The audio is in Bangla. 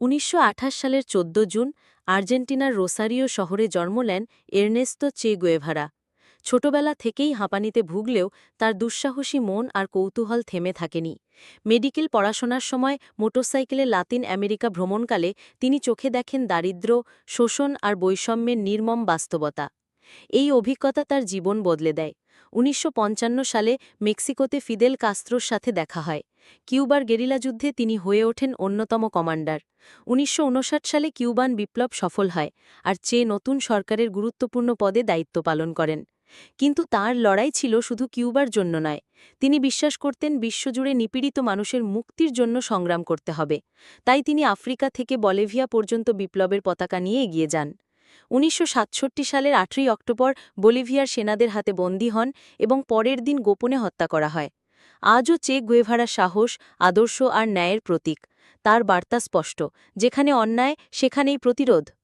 উনিশশো আঠাশ সালের ১৪ জুন আর্জেন্টিনার রোসারিও শহরে জন্ম নেন এর্নেস্তো চে গুয়েভারা। ছোটবেলা থেকেই হাঁপানিতে ভুগলেও তার দুঃসাহসী মন আর কৌতূহল থেমে থাকেনি। মেডিকেল পড়াশোনার সময় মোটরসাইকেলে লাতিন আমেরিকা ভ্রমণকালে তিনি চোখে দেখেন দারিদ্র শোষণ আর বৈষম্যের নির্মম বাস্তবতা। এই অভিজ্ঞতা তার জীবন বদলে দেয়। উনিশশো পঞ্চান্ন সালে মেক্সিকোতে ফিদেল কাস্ত্রোর সাথে দেখা হয়। কিউবার গেরিলা যুদ্ধে তিনি হয়ে ওঠেন অন্যতম কমান্ডার। উনিশশো ঊনষাট সালে কিউবান বিপ্লব সফল হয় আর চে নতুন সরকারের গুরুত্বপূর্ণ পদে দায়িত্ব পালন করেন। কিন্তু তার লড়াই ছিল শুধু কিউবার জন্য নয়, তিনি বিশ্বাস করতেন বিশ্বজুড়ে নিপীড়িত মানুষের মুক্তির জন্য সংগ্রাম করতে হবে। তাই তিনি আফ্রিকা থেকে বলেভিয়া পর্যন্ত বিপ্লবের পতাকা নিয়ে এগিয়ে যান। উনিশশো সাতষট্টি সালের আটই অক্টোবর বলিভিয়ার সেনাদের হাতে বন্দী হন এবং পরের দিন গোপনে হত্যা করা হয়। আজও চে গুয়েভারা সাহস, আদর্শ আর ন্যায়ের প্রতীক। তার বার্তা স্পষ্ট, যেখানে অন্যায়, সেখানেই প্রতিরোধ।